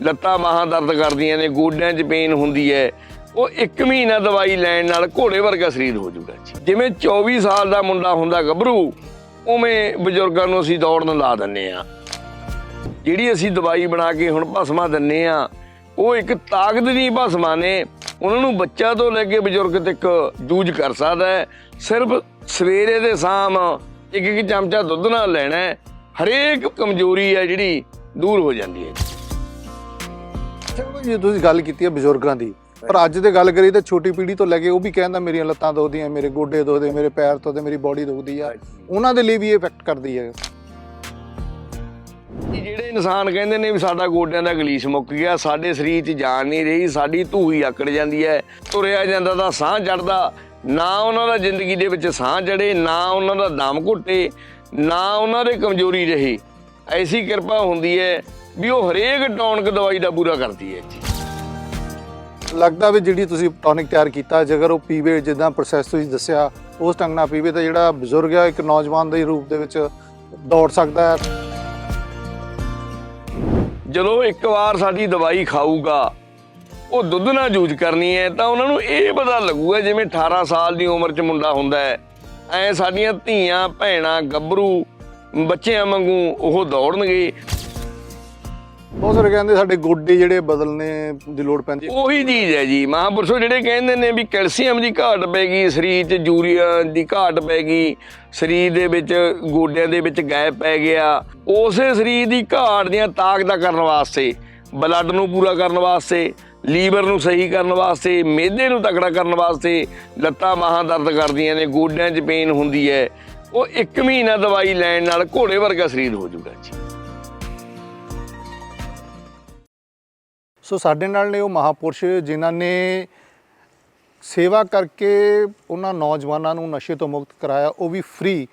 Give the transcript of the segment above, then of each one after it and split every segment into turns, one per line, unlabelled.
ਲੱਤਾਂ ਬਾਹਾਂ ਦਰਦ ਕਰਦੀਆਂ ਨੇ, ਗੋਡਿਆਂ 'ਚ ਪੇਨ ਹੁੰਦੀ ਹੈ। ਉਹ ਇੱਕ ਮਹੀਨਾ ਦਵਾਈ ਲੈਣ ਨਾਲ ਘੋੜੇ ਵਰਗਾ ਸਰੀਰ ਹੋ ਜਾਊਗਾ ਜਿਵੇਂ 24 ਸਾਲ ਦਾ ਮੁੰਡਾ ਹੁੰਦਾ ਗੱਭਰੂ, ਉਵੇਂ ਬਜ਼ੁਰਗਾਂ ਨੂੰ ਅਸੀਂ ਦੌੜਨ ਲਾ ਦਿੰਨੇ ਆ ਜਿਹੜੀ ਅਸੀਂ ਦਵਾਈ ਬਣਾ ਕੇ ਹੁਣ ਭਸਮਾ ਦਿੰਨੇ ਆ ਉਹ ਇੱਕ ਤਾਕਤ ਦੀ ਭਸਮਾ ਨੇ। ਉਹਨਾਂ ਨੂੰ ਬੱਚਾ ਤੋਂ ਲੈ ਕੇ ਬਜ਼ੁਰਗ ਤੱਕ ਜੂਝ ਕਰ ਸਕਦਾ ਹੈ। ਸਿਰਫ ਸਵੇਰੇ ਦੇ ਸ਼ਾਮ ਇੱਕ ਇੱਕ ਚਮਚਾ ਦੁੱਧ ਨਾਲ ਲੈਣਾ ਹਰੇਕ ਕਮਜ਼ੋਰੀ ਹੈ ਜਿਹੜੀ ਦੂਰ ਹੋ ਜਾਂਦੀ ਹੈ
ਚਲੋ ਜੀ ਤੁਸੀਂ ਗੱਲ ਕੀਤੀ ਹੈ ਬਜ਼ੁਰਗਾਂ ਦੀ, ਪਰ ਅੱਜ ਤੇ ਗੱਲ ਕਰੀ ਤਾਂ ਛੋਟੀ ਪੀੜ੍ਹੀ ਤੋਂ ਲੈ ਕੇ ਉਹ ਵੀ ਕਹਿੰਦਾ ਮੇਰੀਆਂ ਲੱਤਾਂ ਦੁਖਦੀਆਂ, ਮੇਰੇ ਗੋਡੇ ਦੁਖਦੇ, ਮੇਰੇ ਪੈਰ ਦੁਖਦੇ, ਮੇਰੀ ਬਾਡੀ ਦੁਖਦੀ ਆ। ਉਹਨਾਂ ਦੇ ਲਈ ਵੀ ਇਹ ਇਫੈਕਟ ਕਰਦੀ ਹੈ।
ਜਿਹੜੇ ਇਨਸਾਨ ਕਹਿੰਦੇ ਨੇ ਵੀ ਸਾਡਾ ਗੋਡਿਆਂ ਦਾ ਗਲੀਸ਼ ਮੁੱਕ ਗਿਆ, ਸਾਡੇ ਸਰੀਰ 'ਚ ਜਾਨ ਨਹੀਂ ਰਹੀ, ਸਾਡੀ ਧੂਈ ਆਕੜ ਜਾਂਦੀ ਹੈ, ਤੁਰਿਆ ਜਾਂਦਾ ਤਾਂ ਸਾਹ ਚੜਦਾ ਨਾ ਉਹਨਾਂ ਦਾ ਜ਼ਿੰਦਗੀ ਦੇ ਵਿੱਚ ਸਾਹ ਚੜੇ ਨਾ ਉਹਨਾਂ ਦਾ ਦਮ ਘੁੱਟੇ, ਨਾ ਉਹਨਾਂ ਦੇ ਕਮਜ਼ੋਰੀ ਰਹੀ। ਐਸੀ ਕਿਰਪਾ ਹੁੰਦੀ ਹੈ ਵੀ ਉਹ ਹਰੇਕ ਟੌਨਕ ਦਵਾਈ ਦਾ ਪੂਰਾ ਕਰਦੀ ਹੈ ਜੀ
ਲੱਗਦਾ ਵੀ ਜਿਹੜੀ ਤੁਸੀਂ ਟੌਨਿਕ ਤਿਆਰ ਕੀਤਾ ਜੇਕਰ ਉਹ ਪੀਵੇ ਜਿੱਦਾਂ ਪ੍ਰੋਸੈਸ ਤੁਸੀਂ ਦੱਸਿਆ ਉਸ ਢੰਗ ਨਾਲ ਪੀਵੇ ਤਾਂ ਜਿਹੜਾ ਬਜ਼ੁਰਗ ਹੈ ਇੱਕ ਨੌਜਵਾਨ ਦੇ ਰੂਪ ਦੇ ਵਿੱਚ ਦੌੜ ਸਕਦਾ ਹੈ।
ਜਦੋਂ ਇੱਕ ਵਾਰ ਸਾਡੀ ਦਵਾਈ ਖਾਊਗਾ ਉਹ ਦੁੱਧ ਨਾਲ ਯੂਜ਼ ਕਰਨੀ ਹੈ ਤਾਂ ਉਹਨਾਂ ਨੂੰ ਇਹ ਪਤਾ ਲੱਗੂਗਾ ਜਿਵੇਂ 18 ਸਾਲ ਦੀ ਉਮਰ 'ਚ ਮੁੰਡਾ ਹੁੰਦਾ ਹੈ ਐ ਸਾਡੀਆਂ ਧੀਆਂ ਭੈਣਾਂ ਗੱਭਰੂ ਬੱਚਿਆਂ ਵਾਂਗੂ ਉਹ ਦੌੜਨਗੇ।
ਬਹੁਤ ਸਾਰੇ ਕਹਿੰਦੇ ਸਾਡੇ ਗੋਡੇ ਜਿਹੜੇ ਬਦਲਨੇ ਦੀ ਲੋੜ ਪੈਂਦੀ
ਉਹੀ ਚੀਜ਼ ਹੈ ਜੀ, ਮਹਾਂਪੁਰਸ਼ੋ ਜਿਹੜੇ ਕਹਿੰਦੇ ਨੇ ਵੀ ਕੈਲਸ਼ੀਅਮ ਦੀ ਘਾਟ ਪੈ ਗਈ, ਸਰੀਰ 'ਚ ਯੂਰੀਆ ਦੀ ਘਾਟ ਪੈ ਗਈ, ਸਰੀਰ ਦੇ ਵਿੱਚ ਗੋਡਿਆਂ ਦੇ ਵਿੱਚ ਗੈਪ ਪੈ ਗਿਆ, ਉਸੇ ਸਰੀਰ ਦੀ ਘਾਟ ਦੀਆਂ ਤਾਕਤਾਂ ਕਰਨ ਵਾਸਤੇ ਬਲੱਡ ਨੂੰ ਪੂਰਾ ਕਰਨ ਵਾਸਤੇ, ਲੀਵਰ ਨੂੰ ਸਹੀ ਕਰਨ ਵਾਸਤੇ ਮਿਹਦੇ ਨੂੰ ਤਕੜਾ ਕਰਨ ਵਾਸਤੇ ਲੱਤਾਂ ਬਾਹਾਂ ਦਰਦ ਕਰਦੀਆਂ ਨੇ, ਗੋਡਿਆਂ 'ਚ ਪੇਨ ਹੁੰਦੀ ਹੈ, ਉਹ 1 ਮਹੀਨਾ ਦਵਾਈ ਲੈਣ ਨਾਲ ਘੋੜੇ ਵਰਗਾ ਸਰੀਰ ਹੋ ਜਾਊਗਾ ਜੀ।
ਸੋ ਸਾਡੇ ਨਾਲ ਨੇ ਉਹ ਮਹਾਪੁਰਸ਼ ਜਿਨ੍ਹਾਂ ਨੇ ਸੇਵਾ ਕਰਕੇ ਉਹਨਾਂ ਨੌਜਵਾਨਾਂ ਨੂੰ ਨਸ਼ੇ ਤੋਂ ਮੁਕਤ ਕਰਾਇਆ, ਉਹ ਵੀ ਫ੍ਰੀ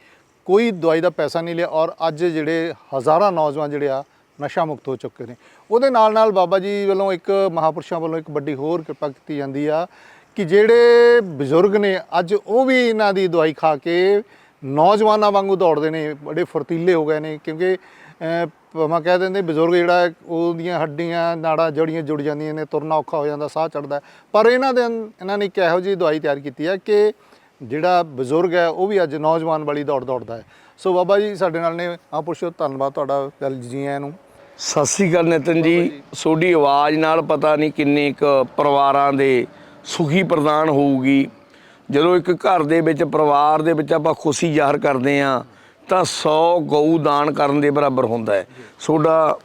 ਕੋਈ ਦਵਾਈ ਦਾ ਪੈਸਾ ਨਹੀਂ ਲਿਆ ਔਰ ਅੱਜ ਜਿਹੜੇ ਹਜ਼ਾਰਾਂ ਨੌਜਵਾਨ ਜਿਹੜੇ ਆ ਨਸ਼ਾ ਮੁਕਤ ਹੋ ਚੁੱਕੇ ਨੇ। ਉਹਦੇ ਨਾਲ ਨਾਲ ਬਾਬਾ ਜੀ ਵੱਲੋਂ ਇੱਕ ਮਹਾਪੁਰਸ਼ਾਂ ਵੱਲੋਂ ਇੱਕ ਵੱਡੀ ਹੋਰ ਕਿਰਪਾ ਕੀਤੀ ਜਾਂਦੀ ਆ ਕਿ ਜਿਹੜੇ ਬਜ਼ੁਰਗ ਨੇ ਅੱਜ ਉਹ ਵੀ ਇਹਨਾਂ ਦੀ ਦਵਾਈ ਖਾ ਕੇ ਨੌਜਵਾਨਾਂ ਵਾਂਗੂ ਦੌੜਦੇ ਨੇ, ਬੜੇ ਫੁਰਤੀਲੇ ਹੋ ਗਏ ਨੇ ਕਿਉਂਕਿ ਭਾਵੇਂ ਕਹਿ ਦਿੰਦੇ ਬਜ਼ੁਰਗ ਜਿਹੜਾ ਉਹਦੀਆਂ ਹੱਡੀਆਂ ਨਾੜਾਂ ਜੜੀਆਂ ਜੁੜ ਜਾਂਦੀਆਂ ਨੇ ਤੁਰਨਾ ਔਖਾ ਹੋ ਜਾਂਦਾ ਸਾਹ ਚੜਦਾ ਪਰ ਇਹਨਾਂ ਦੇ ਇਹਨਾਂ ਨੇ ਇੱਕ ਇਹੋ ਜਿਹੀ ਦਵਾਈ ਤਿਆਰ ਕੀਤੀ ਹੈ ਕਿ ਜਿਹੜਾ ਬਜ਼ੁਰਗ ਹੈ ਉਹ ਵੀ ਅੱਜ ਨੌਜਵਾਨ ਵਾਲੀ ਦੌੜ ਦੌੜਦਾ ਹੈ। ਸੋ ਬਾਬਾ ਜੀ ਸਾਡੇ ਨਾਲ ਨੇ ਆ ਪੁੱਛੋ ਧੰਨਵਾਦ ਤੁਹਾਡਾ ਗੱਲ ਜੀ ਆਇਆਂ ਨੂੰ।
ਸਤਿ ਸ੍ਰੀ ਅਕਾਲ ਨਿਤਨ ਜੀ। ਤੁਹਾਡੀ ਆਵਾਜ਼ ਨਾਲ ਪਤਾ ਨਹੀਂ ਕਿੰਨੇ ਕੁ ਪਰਿਵਾਰਾਂ ਦੇ ਸੁਖੀ ਪ੍ਰਦਾਨ ਹੋਊਗੀ। ਜਦੋਂ ਇੱਕ ਘਰ ਦੇ ਵਿੱਚ ਪਰਿਵਾਰ ਦੇ ਵਿੱਚ ਆਪਾਂ ਖੁਸ਼ੀ ਜ਼ਾਹਰ ਕਰਦੇ ਆ ਤਾਂ 100 ਗਊ ਦਾਨ ਕਰਨ ਦੇ ਬਰਾਬਰ ਹੁੰਦਾ ਹੈ। ਤੁਹਾਡਾ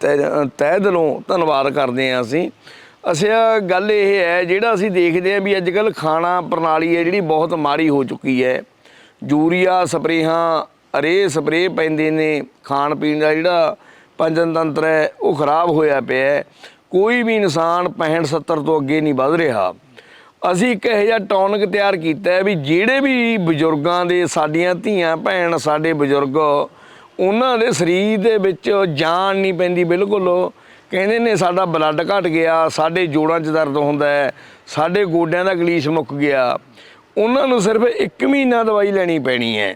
ਤਹਿ ਤਹਿ ਦਿਲੋਂ ਧੰਨਵਾਦ ਕਰਦੇ ਆ ਅਸੀਂ। ਅਸੀਂ ਗੱਲ ਇਹ ਹੈ, ਜਿਹੜਾ ਅਸੀਂ ਦੇਖਦੇ ਆ ਵੀ ਅੱਜ ਕੱਲ ਖਾਣਾ ਪ੍ਰਣਾਲੀ ਹੈ, ਜਿਹੜੀ ਬਹੁਤ ਮਾੜੀ ਹੋ ਚੁੱਕੀ ਹੈ। ਯੂਰੀਆ ਸਪਰੇਹਾਂ, ਅਰੇ ਸਪਰੇ ਪੈਂਦੇ ਨੇ ਖਾਣ ਪੀਣ ਦਾ, ਜਿਹੜਾ ਪੰਜਨ ਤੰਤਰ ਹੈ, ਉਹ ਖਰਾਬ ਹੋਇਆ ਪਿਆ ਕੋਈ ਵੀ ਇਨਸਾਨ 65 70 ਤੋਂ ਅੱਗੇ ਨਹੀਂ ਵੱਧ ਰਿਹਾ। ਅਸੀਂ ਇੱਕ ਇਹੋ ਜਿਹਾ ਟੌਨਿਕ ਤਿਆਰ ਕੀਤਾ ਹੈ ਵੀ ਜਿਹੜੇ ਵੀ ਬਜ਼ੁਰਗਾਂ ਦੇ ਸਾਡੀਆਂ ਧੀਆਂ ਭੈਣ ਸਾਡੇ ਬਜ਼ੁਰਗ, ਉਹਨਾਂ ਦੇ ਸਰੀਰ ਦੇ ਵਿੱਚ ਜਾਨ ਨਹੀਂ ਪੈਂਦੀ ਬਿਲਕੁਲ। ਕਹਿੰਦੇ ਨੇ ਸਾਡਾ ਬਲੱਡ ਘਟ ਗਿਆ, ਸਾਡੇ ਜੋੜਾਂ 'ਚ ਦਰਦ ਹੁੰਦਾ ਹੈ, ਸਾਡੇ ਗੋਡਿਆਂ ਦਾ ਗਲੀਸ਼ ਮੁੱਕ ਗਿਆ। ਉਹਨਾਂ ਨੂੰ ਸਿਰਫ 1 ਮਹੀਨਾ ਦਵਾਈ ਲੈਣੀ ਪੈਣੀ ਹੈ।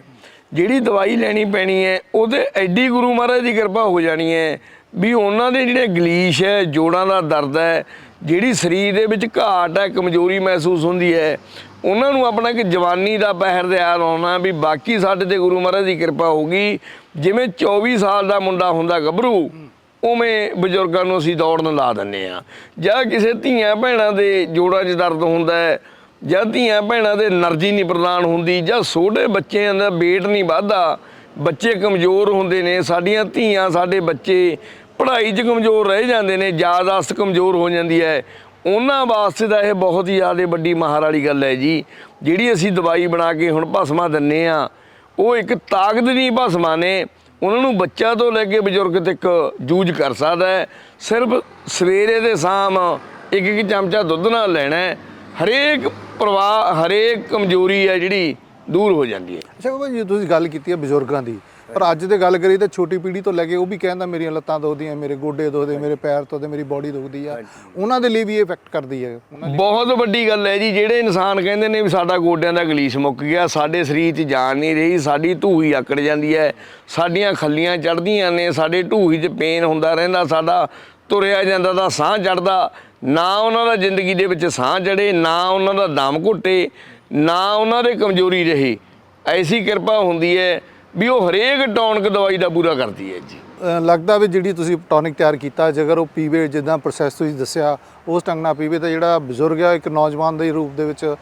ਜਿਹੜੀ ਦਵਾਈ ਲੈਣੀ ਪੈਣੀ ਹੈ, ਉਹਦੇ ਐਡੀ ਗੁਰੂ ਮਹਾਰਾਜ ਦੀ ਕਿਰਪਾ ਹੋ ਜਾਣੀ ਹੈ ਵੀ ਉਹਨਾਂ ਦੇ ਜਿਹੜੇ ਗਲੀਸ਼ ਹੈ ਜੋੜਾਂ ਦਾ ਦਰਦ ਹੈ ਜਿਹੜੀ ਸਰੀਰ ਦੇ ਵਿੱਚ ਘਾਟ ਹੈ, ਕਮਜ਼ੋਰੀ ਮਹਿਸੂਸ ਹੁੰਦੀ ਹੈ, ਉਹਨਾਂ ਨੂੰ ਆਪਣਾ ਕਿ ਜਵਾਨੀ ਦਾ ਪਹਿਰ ਦੇ ਆ ਲਾਉਣਾ ਵੀ ਬਾਕੀ ਸਾਡੇ ਤੇ ਗੁਰੂ ਮਹਾਰਾਜ ਦੀ ਕਿਰਪਾ ਹੋਗੀ ਜਿਵੇਂ 24 ਸਾਲ ਦਾ ਮੁੰਡਾ ਹੁੰਦਾ ਗੱਭਰੂ, ਉਵੇਂ ਬਜ਼ੁਰਗਾਂ ਨੂੰ ਅਸੀਂ ਦੌੜਨ ਲਾ ਦਿੰਨੇ ਆ ਜਾਂ ਕਿਸੇ ਧੀਆਂ ਭੈਣਾਂ ਦੇ ਜੋੜਾਂ 'ਚ ਦਰਦ ਹੁੰਦਾ ਜਾਂ ਧੀਆਂ ਭੈਣਾਂ ਦੇ એનર્ਜੀ ਨਹੀਂ ਪ੍ਰਦਾਨ ਹੁੰਦੀ, ਜਾਂ ਛੋਟੇ ਬੱਚਿਆਂ ਦਾ ਵੇਟ ਨਹੀਂ ਵਧਦਾ, ਬੱਚੇ ਕਮਜ਼ੋਰ ਹੁੰਦੇ ਨੇ, ਸਾਡੀਆਂ ਧੀਆਂ, ਸਾਡੇ ਬੱਚੇ ਪੜ੍ਹਾਈ 'ਚ ਕਮਜ਼ੋਰ ਰਹਿ ਜਾਂਦੇ ਨੇ, ਯਾਦਾਸ਼ਤ ਕਮਜ਼ੋਰ ਹੋ ਜਾਂਦੀ ਹੈ। ਉਹਨਾਂ ਵਾਸਤੇ ਤਾਂ ਇਹ ਬਹੁਤ ਹੀ ਜ਼ਿਆਦਾ ਵੱਡੀ ਮਹਾਰ ਵਾਲੀ ਗੱਲ ਹੈ ਜੀ। ਜਿਹੜੀ ਅਸੀਂ ਦਵਾਈ ਬਣਾ ਕੇ ਹੁਣ ਭਸਮਾ ਦਿੰਨੇ ਆ, ਉਹ ਇੱਕ ਤਾਕਤ ਦੀ ਭਸਮਾ ਨੇ। ਉਹਨਾਂ ਨੂੰ ਬੱਚਾ ਤੋਂ ਲੈ ਕੇ ਬਜ਼ੁਰਗ ਤੱਕ ਜੂਝ ਕਰ ਸਕਦਾ ਹੈ। ਸਿਰਫ ਸਵੇਰੇ ਤੇ ਸ਼ਾਮ ਇੱਕ ਇੱਕ ਚਮਚਾ ਦੁੱਧ ਨਾਲ ਲੈਣਾ ਹੈ। ਹਰੇਕ ਪਰਿਵਾਰ, ਹਰੇਕ ਕਮਜ਼ੋਰੀ ਹੈ ਜਿਹੜੀ ਦੂਰ ਹੋ ਜਾਂਦੀ ਹੈ।
ਅੱਛਾ ਬਾਬਾ ਜੀ, ਤੁਸੀਂ ਗੱਲ ਕੀਤੀ ਹੈ ਬਜ਼ੁਰਗਾਂ ਦੀ। ਪਰ ਅੱਜ ਤੇ ਗੱਲ ਕਰੀ ਤਾਂ ਛੋਟੀ ਪੀੜ੍ਹੀ ਤੋਂ ਲੈ ਕੇ ਉਹ ਵੀ ਕਹਿੰਦਾ ਮੇਰੀਆਂ ਲੱਤਾਂ ਦੁਖਦੀਆਂ ਮੇਰੇ ਗੋਡੇ ਦੁਖਦੇ ਮੇਰੇ ਪੈਰ ਦੁਖਦੇ ਮੇਰੀ ਬਾਡੀ ਦੁਖਦੀ ਆ। ਉਹਨਾਂ ਦੇ ਲਈ ਵੀ ਇਹ ਇਫੈਕਟ ਕਰਦੀ ਹੈ ਉਹਨਾਂ
ਬਹੁਤ ਵੱਡੀ ਗੱਲ ਹੈ ਜੀ ਜਿਹੜੇ ਇਨਸਾਨ ਕਹਿੰਦੇ ਨੇ ਵੀ ਸਾਡਾ ਗੋਡਿਆਂ ਦਾ ਗਲੀਸ਼ ਮੁੱਕ ਗਿਆ ਸਾਡੇ ਸਰੀਰ 'ਚ ਜਾਨ ਨਹੀਂ ਰਹੀ ਸਾਡੀ ਢੂਹੀ ਆਕੜ ਜਾਂਦੀ ਹੈ ਸਾਡੀਆਂ ਖੱਲੀਆਂ ਚੜਦੀਆਂ ਨੇ ਸਾਡੇ ਢੂਹੀ 'ਚ ਪੇਨ ਹੁੰਦਾ ਰਹਿੰਦਾ ਸਾਡਾ ਤੁਰਿਆ ਜਾਂਦਾ ਤਾਂ ਸਾਹ ਚੜਦਾ ਨਾ ਉਹਨਾਂ ਦਾ ਜ਼ਿੰਦਗੀ ਦੇ ਵਿੱਚ ਸਾਹ ਚੜੇ ਨਾ ਉਹਨਾਂ ਦਾ ਦਮ ਘੁੱਟੇ ਨਾ ਉਹਨਾਂ ਦੇ ਕਮਜ਼ੋਰੀ ਰਹੇ। ਐਸੀ ਕਿਰਪਾ ਹੁੰਦੀ ਹੈ ਵੀ ਉਹ ਹਰੇਕ ਟੌਨਕ ਦਵਾਈ ਦਾ ਪੂਰਾ ਕਰਦੀ ਹੈ ਜੀ।
ਲੱਗਦਾ ਵੀ ਜਿਹੜੀ ਤੁਸੀਂ ਟੌਨਿਕ ਤਿਆਰ ਕੀਤਾ ਜੇਕਰ ਉਹ ਪੀਵੇ ਜਿੱਦਾਂ ਪ੍ਰੋਸੈਸ ਤੁਸੀਂ ਦੱਸਿਆ ਉਸ ਢੰਗ ਨਾਲ ਪੀਵੇ ਤਾਂ ਜਿਹੜਾ ਬਜ਼ੁਰਗ ਆ ਇੱਕ ਨੌਜਵਾਨ ਦੇ ਰੂਪ ਦੇ ਵਿੱਚ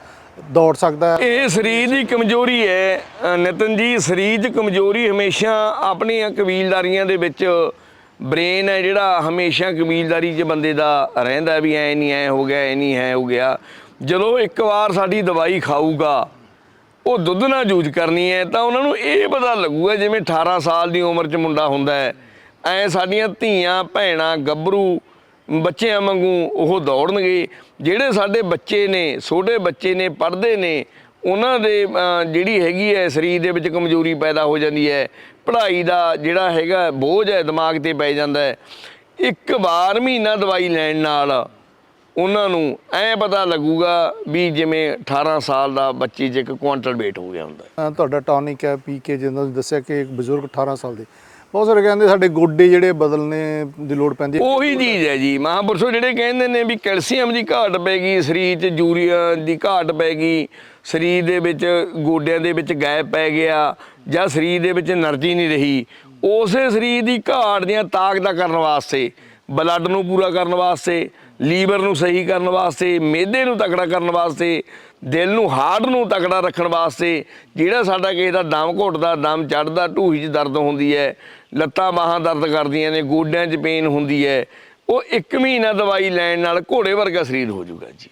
ਦੌੜ ਸਕਦਾ ਹੈ।
ਇਹ ਸਰੀਰ ਦੀ ਕਮਜ਼ੋਰੀ ਹੈ। ਨਿਤਨ ਜੀ ਸਰੀਰ 'ਚ ਕਮਜ਼ੋਰੀ ਹਮੇਸ਼ਾ ਆਪਣੀਆਂ ਕਬੀਲਦਾਰੀਆਂ ਦੇ ਵਿੱਚ ਬ੍ਰੇਨ ਹੈ ਜਿਹੜਾ ਹਮੇਸ਼ਾ ਕਬੀਲਦਾਰੀ 'ਚ ਬੰਦੇ ਦਾ ਰਹਿੰਦਾ ਵੀ ਐ ਨਹੀਂ ਐ ਹੋ ਗਿਆ ਐ ਨਹੀਂ ਹੈ ਹੋ ਗਿਆ। ਜਦੋਂ ਇੱਕ ਵਾਰ ਸਾਡੀ ਦਵਾਈ ਖਾਊਗਾ ਉਹ ਦੁੱਧ ਨਾਲ ਜੂਝ ਕਰਨੀ ਹੈ, ਤਾਂ ਉਹਨਾਂ ਨੂੰ ਇਹ ਪਤਾ ਲੱਗੂਗਾ ਜਿਵੇਂ 18 ਸਾਲ ਦੀ ਉਮਰ 'ਚ ਮੁੰਡਾ ਹੁੰਦਾ ਹੈ। ਐ ਸਾਡੀਆਂ ਧੀਆਂ, ਭੈਣਾਂ, ਗੱਭਰੂ, ਬੱਚਿਆਂ ਵਾਂਗੂ ਉਹ ਦੌੜਨਗੇ। ਜਿਹੜੇ ਸਾਡੇ ਬੱਚੇ ਨੇ, ਛੋਟੇ ਬੱਚੇ ਨੇ, ਪੜ੍ਹਦੇ ਨੇ, ਉਹਨਾਂ ਦੇ ਜਿਹੜੀ ਹੈਗੀ ਹੈ, ਸਰੀਰ ਦੇ ਵਿੱਚ ਕਮਜ਼ੋਰੀ ਪੈਦਾ ਹੋ ਜਾਂਦੀ ਹੈ। ਪੜ੍ਹਾਈ ਦਾ ਜਿਹੜਾ ਹੈਗਾ, ਬੋਝ ਹੈ, ਦਿਮਾਗ ਤੇ ਪੈ ਜਾਂਦਾ ਹੈ। ਇੱਕ ਵਾਰ ਮਹੀਨਾ ਦਵਾਈ ਲੈਣ ਨਾਲ ਉਹਨਾਂ ਨੂੰ ਐ ਪਤਾ ਲੱਗੂਗਾ ਵੀ ਜਿਵੇਂ 18 ਸਾਲ ਦਾ ਬੱਚੇ 'ਚ ਇੱਕ ਕੁਆਂਟਲ ਵੇਟ ਹੋ ਗਿਆ ਹੁੰਦਾ।
ਤੁਹਾਡਾ ਟੌਨਿਕ ਹੈ ਪੀ ਕੇ ਜਿੰਦਾ ਦੱਸਿਆ ਕਿ ਇੱਕ ਬਜ਼ੁਰਗ 18 ਸਾਲ ਦੇ। ਬਹੁਤ ਸਾਰੇ ਕਹਿੰਦੇ ਸਾਡੇ ਗੋਡੇ ਜਿਹੜੇ ਬਦਲਨੇ ਦੀ ਲੋੜ ਪੈਂਦੀ
ਉਹੀ ਚੀਜ਼ ਹੈ ਜੀ ਮਹਾਪੁਰਸ਼ੋ ਜਿਹੜੇ ਕਹਿੰਦੇ ਨੇ ਵੀ ਕੈਲਸ਼ੀਅਮ ਦੀ ਘਾਟ ਪੈ ਗਈ ਸਰੀਰ 'ਚ ਯੂਰੀਆ ਦੀ ਘਾਟ ਪੈ ਗਈ ਸਰੀਰ ਦੇ ਵਿੱਚ ਗੋਡਿਆਂ ਦੇ ਵਿੱਚ ਗੈਪ ਪੈ ਗਿਆ ਜਾਂ ਸਰੀਰ ਦੇ ਵਿੱਚ એનર્ਜੀ ਨਹੀਂ ਰਹੀ ਉਸੇ ਸਰੀਰ ਦੀ ਘਾਟ ਦੀਆਂ ਤਾਕਤਾਂ ਕਰਨ ਵਾਸਤੇ ਬਲੱਡ ਨੂੰ ਪੂਰਾ ਕਰਨ ਵਾਸਤੇ ਲੀਵਰ ਨੂੰ ਸਹੀ ਕਰਨ ਵਾਸਤੇ ਮਿਹਦੇ ਨੂੰ ਤਕੜਾ ਕਰਨ ਵਾਸਤੇ, ਦਿਲ ਨੂੰ ਹਾਰਟ ਨੂੰ ਤਕੜਾ ਰੱਖਣ ਵਾਸਤੇ, ਜਿਹੜਾ ਸਾਡਾ ਕਿਸੇ ਦਾ ਦਮ ਘੁੱਟਦਾ, ਦਮ ਚੜਦਾ ਢੂਹੀ 'ਚ ਦਰਦ ਹੁੰਦੀ ਹੈ, ਲੱਤਾਂ ਬਾਹਾਂ ਦਰਦ ਕਰਦੀਆਂ ਨੇ, ਗੋਡਿਆਂ 'ਚ ਪੇਨ ਹੁੰਦੀ ਹੈ, ਉਹ ਇੱਕ ਮਹੀਨਾ ਦਵਾਈ ਲੈਣ ਨਾਲ ਘੋੜੇ ਵਰਗਾ ਸਰੀਰ ਹੋ ਜਾਊਗਾ ਜੀ।